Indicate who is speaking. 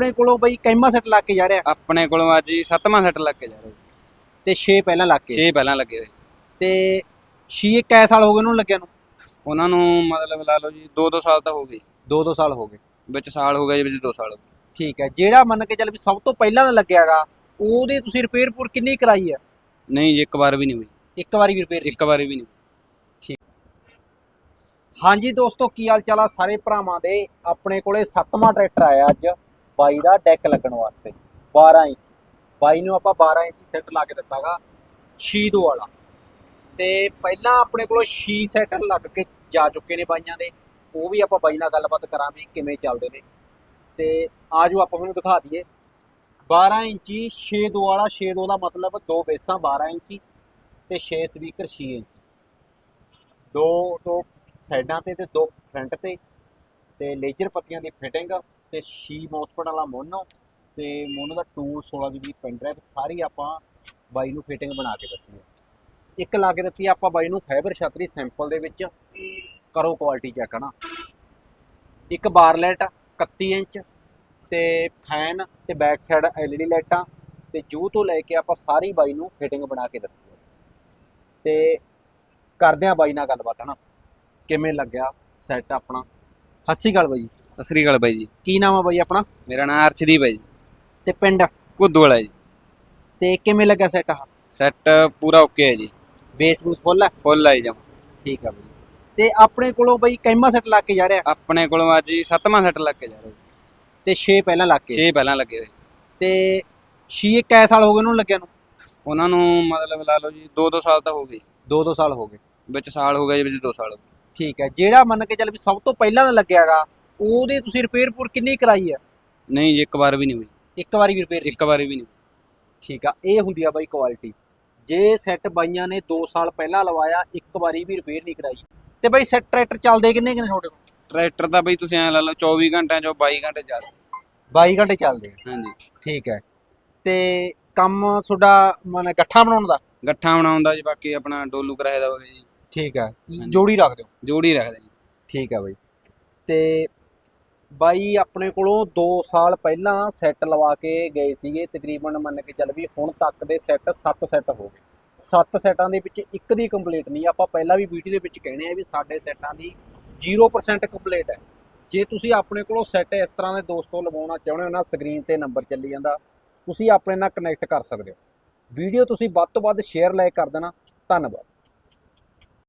Speaker 1: ਆਪਣੇ ਕੋਲੋਂ ਬਈ ਕੈਮਾ ਸੈੱਟ ਲਾ ਕੇ ਜਾ ਰਿਹਾ?
Speaker 2: ਆਪਣੇ ਕੋਲੋਂ ਅੱਜ ਹੀ ਸੱਤਵਾਂ ਸੈੱਟ ਲੱਗ ਕੇ ਜਾ ਰਿਹਾ ਜੀ।
Speaker 1: ਤੇ 6 ਪਹਿਲਾਂ ਲਾ ਕੇ?
Speaker 2: 6 ਪਹਿਲਾਂ ਲੱਗੇ ਹੋਏ।
Speaker 1: ਤੇ 6 ਕੈ ਸਾਲ ਹੋ ਗਏ ਉਹਨੂੰ ਲੱਗਿਆ ਨੂੰ?
Speaker 2: ਉਹਨਾਂ ਨੂੰ ਮਤਲਬ ਲਾ ਲਓ ਜੀ 2-2 ਸਾਲ ਤਾਂ ਹੋ ਗਏ।
Speaker 1: 2-2 ਸਾਲ ਹੋ ਗਏ।
Speaker 2: ਵਿੱਚ ਸਾਲ ਹੋ ਗਿਆ ਜੀ ਵਿੱਚ 2 ਸਾਲ ਹੋ ਗਏ।
Speaker 1: ਠੀਕ ਹੈ ਜਿਹੜਾ ਮੰਨ ਕੇ ਚੱਲ ਵੀ ਸਭ ਤੋਂ ਪਹਿਲਾਂ ਦਾ ਲੱਗਿਆਗਾ ਉਹਦੀ ਤੁਸੀਂ ਰਿਪੇਅਰ ਪੂਰ ਕਿੰਨੀ ਕਰਾਈ ਹੈ?
Speaker 2: ਨਹੀਂ ਜੀ ਇੱਕ ਵਾਰ ਵੀ ਨਹੀਂ ਹੋਈ।
Speaker 1: ਇੱਕ ਵਾਰੀ ਵੀ ਰਿਪੇਅਰ
Speaker 2: ਇੱਕ ਵਾਰੀ ਵੀ ਨਹੀਂ
Speaker 1: ਹਾਂਜੀ ਦੋਸਤੋ ਕੀ ਹਾਲ ਚਾਲ ਆ ਸਾਰੇ ਭਰਾਵਾਂ ਦੇ? ਆਪਣੇ ਕੋਲੇ ਸੱਤਵਾਂ ਟਰੈਕਟਰ ਆਇਆ ਅੱਜ। ਬਾਈ ਦਾ ਡੈਕ ਲੱਗਣ ਵਾਸਤੇ 12 ਇੰਚ। ਬਾਈ ਨੂੰ ਆਪਾਂ 12 ਇੰਚ ਸੈੱਟ ਲਾ ਕੇ ਦਿੱਤਾਗਾ ਸ਼ੀਦੋ ਵਾਲਾ। ਤੇ ਪਹਿਲਾਂ ਆਪਣੇ ਕੋਲ ਛੀ ਸੈੱਟ ਲੱਗ ਕੇ ਜਾ ਚੁੱਕੇ ਨੇ ਬਾਈਆਂ ਦੇ। ਉਹ ਵੀ ਆਪਾਂ ਬਾਈ ਨਾਲ ਗੱਲਬਾਤ ਕਰਾਂਗੇ, ਕਿਵੇਂ ਚੱਲਦੇ ਨੇ। ਤੇ ਆਜੋ ਆਪਾਂ ਤੁਹਾਨੂੰ ਦਿਖਾ ਦਈਏ। 12 ਇੰਚੀ 6 ਦੋ ਵਾਲਾ 6 ਦੋ ਦਾ ਮਤਲਬ ਦੋ ਬੇਸਾਂ 12 ਇੰਚੀ ਤੇ 6 ਸਪੀਕਰ 6 ਇੰਚੀ। ਦੋ ਦੋ ਸਾਈਡਾਂ ਤੇ ਤੇ ਦੋ ਫਰੰਟ ਤੇ ਤੇ ਲੇਜ਼ਰ ਪੱਤੀਆਂ ਦੀ ਫਿਟਿੰਗ ਤੇ ਛੀ ਮੌਸਪਟ ਵਾਲਾ ਮੋਨੋ ਤੇ ਮੋਨੋ ਦਾ ਟੂਲ 16 GB ਪੈਨ ਡਰਾਈਵ ਸਾਰੀ ਆਪਾਂ ਬਾਈ ਨੂੰ ਫਿਟਿੰਗ ਬਣਾ ਕੇ ਦਿੱਤੀ ਹੈ। ਇੱਕ ਲਾ ਕੇ ਦਿੱਤੀ ਆਪਾਂ ਬਾਈ ਨੂੰ ਫਾਈਬਰ ਛਤਰੀ ਸੈਂਪਲ ਦੇ ਵਿੱਚ ਕਰੋ ਕੁਆਲਿਟੀ ਚੈੱਕ ਹਨਾ? ਇੱਕ ਬਾਰਲੈਟ 31 ਇੰਚ ਤੇ ਫੈਨ ਤੇ ਬੈਕ ਸਾਈਡ LED ਲਾਈਟਾਂ ਤੇ ਜੂ ਤੋਂ ਲੈ ਕੇ ਆਪਾਂ ਸਾਰੀ ਬਾਈ ਨੂੰ ਫਿਟਿੰਗ ਬਣਾ ਕੇ ਦਿੱਤੀ ਹੈ। ਤੇ ਕਰਦੇ ਆ ਬਾਈ ਨਾਲ ਗੱਲਬਾਤ, ਹਨਾ? ਕਿਵੇਂ ਲੱਗਿਆ ਸੈੱਟ ਆਪਣਾ? ਹੱਸੀ ਗੱਲ ਬਾਈ
Speaker 2: ਸਤਿ ਸ੍ਰੀ ਅਕਾਲ ਬਾਈ ਜੀ।
Speaker 1: ਕੀ ਨਾਮ ਆ ਬਾਈ ਆਪਣਾ?
Speaker 2: ਮੇਰਾ ਨਾਮ ਅਰਸ਼ਦੀਪ ਹੈ ਜੀ।
Speaker 1: ਤੇ ਪਿੰਡ?
Speaker 2: ਕੁੱਦੂ ਵਾਲਾ ਜੀ।
Speaker 1: ਤੇ ਕਿਵੇਂ ਲੱਗਿਆ ਸੈੱਟ ਆ?
Speaker 2: ਸੈੱਟ ਪੂਰਾ ਓਕੇ ਹੈ ਜੀ।
Speaker 1: ਬੇਸ ਬੂਸ ਫੁੱਲ ਹੈ
Speaker 2: ਫੁੱਲ ਆਈ ਜਮ।
Speaker 1: ਠੀਕ ਆ ਬਾਈ ਤੇ ਆਪਣੇ ਕੋਲੋਂ ਬਾਈ ਕੈਮਾ ਸੈੱਟ ਲਾ ਕੇ ਜਾ ਰਿਹਾ?
Speaker 2: ਆਪਣੇ ਕੋਲੋਂ ਅੱਜ ਹੀ ਸੱਤਵਾਂ ਸੈੱਟ ਲੱਗ ਕੇ ਜਾ ਰਿਹਾ ਜੀ।
Speaker 1: ਤੇ 6 ਪਹਿਲਾਂ ਲਾ ਕੇ?
Speaker 2: 6 ਪਹਿਲਾਂ ਲੱਗੇ ਹੋਏ।
Speaker 1: ਤੇ 6 ਕੈ ਸਾਲ ਹੋ ਗਏ ਉਹਨੂੰ ਲੱਗਿਆ ਨੂੰ?
Speaker 2: ਉਹਨਾਂ ਨੂੰ ਮਤਲਬ ਲਾ ਲਓ ਜੀ 2-2 ਸਾਲ ਤਾਂ ਹੋ ਗਏ।
Speaker 1: 2-2 ਸਾਲ ਹੋ ਗਏ।
Speaker 2: ਵਿੱਚ ਸਾਲ ਹੋ ਗਿਆ ਜੀ ਵਿੱਚ 2 ਸਾਲ ਹੋ ਗਏ।
Speaker 1: ਠੀਕ ਹੈ ਜਿਹੜਾ ਮੰਨ ਕੇ ਚੱਲ ਵੀ ਸਭ ਤੋਂ ਪਹਿਲਾਂ ਦਾ ਲੱਗਿਆਗਾ ਉਹਦੀ ਤੁਸੀਂ ਰਿਪੇਅਰ ਪੂਰ ਕਿੰਨੀ ਕਰਾਈ ਹੈ?
Speaker 2: ਨਹੀਂ ਜੀ ਇੱਕ ਵਾਰ ਵੀ ਨਹੀਂ ਹੋਈ।
Speaker 1: ਇੱਕ ਵਾਰੀ ਵੀ ਰਿਪੇਅਰ
Speaker 2: ਇੱਕ ਵਾਰੀ ਵੀ ਨਹੀਂ
Speaker 1: ਠੀਕ ਆ ਇਹ ਹੁੰਦੀ ਆ ਬਾਈ ਕੁਆਲਿਟੀ ਜੇ ਸੈੱਟ ਬਾਈਆਂ ਨੇ 2 ਸਾਲ ਪਹਿਲਾਂ ਲਵਾਇਆ ਇੱਕ ਵਾਰੀ ਵੀ ਰਿਪੇਅਰ ਨਹੀਂ ਕਰਾਈ। ਤੇ ਬਾਈ ਸੈੱਟ ਟਰੈਕਟਰ ਚੱਲਦੇ ਕਿੰਨੇ ਕਿੰਨੇ ਤੁਹਾਡੇ ਕੋਲ?
Speaker 2: ਟਰੈਕਟਰ ਦਾ ਬਈ ਤੁਸੀਂ ਐ ਲਾ ਲਓ 24 ਘੰਟਿਆਂ ਚੋਂ 22 ਘੰਟੇ ਚੱਲ
Speaker 1: 22 ਘੰਟੇ ਚੱਲਦੇ ਆ।
Speaker 2: ਹਾਂਜੀ।
Speaker 1: ਠੀਕ ਹੈ ਤੇ ਕੰਮ ਤੁਹਾਡਾ ਮਨ ਗੱਠਾ ਬਣਾਉਣ ਦਾ?
Speaker 2: ਗੱਠਾ ਬਣਾਉਣ ਦਾ ਜੀ ਬਾਕੀ ਆਪਣਾ ਡੋਲੂ ਕਰਾਏ ਦਾ ਹੋ ਗਿਆ ਜੀ।
Speaker 1: ਠੀਕ ਹੈ ਜੋੜੀ ਰੱਖ ਦਿਓ।
Speaker 2: ਜੋੜੀ ਰੱਖਦੇ ਜੀ।
Speaker 1: ਠੀਕ ਹੈ ਬਾਈ। ਤੇ ਬਾਈ ਆਪਣੇ ਕੋਲੋਂ 2 ਸਾਲ ਪਹਿਲਾਂ ਸੈੱਟ ਲਵਾ ਕੇ ਗਏ ਸੀਗੇ ਤਕਰੀਬਨ ਮੰਨ ਕੇ ਚੱਲ ਵੀ ਹੁਣ ਤੱਕ ਦੇ ਸੈੱਟ 7 ਸੈੱਟ ਹੋ ਗਏ। 7 ਸੈੱਟਾਂ ਦੇ ਵਿੱਚ ਇੱਕ ਦੀ ਕੰਪਲੀਟ ਨਹੀਂ ਆਪਾਂ ਪਹਿਲਾਂ ਵੀ ਵੀਡੀਓ ਦੇ ਵਿੱਚ ਕਹਿੰਦੇ ਆ ਵੀ ਸਾਡੇ ਸੈੱਟਾਂ ਦੀ 0% ਕੰਪਲੀਟ ਹੈ। ਜੇ ਤੁਸੀਂ ਆਪਣੇ ਕੋਲੋਂ ਸੈੱਟ ਇਸ ਤਰ੍ਹਾਂ ਦੇ ਦੋਸਤੋ ਲਵਾਉਣਾ ਚਾਹੁੰਦੇ ਹੋ ਨਾ ਸਕਰੀਨ ਤੇ ਨੰਬਰ ਚੱਲੀ ਜਾਂਦਾ ਤੁਸੀਂ ਆਪਣੇ ਨਾਲ ਕਨੈਕਟ ਕਰ ਸਕਦੇ ਹੋ। ਵੀਡੀਓ ਤੁਸੀਂ ਵੱਧ ਤੋਂ ਵੱਧ ਸ਼ੇਅਰ ਲਾਈਕ ਕਰ ਦੇਣਾ। ਧੰਨਵਾਦ।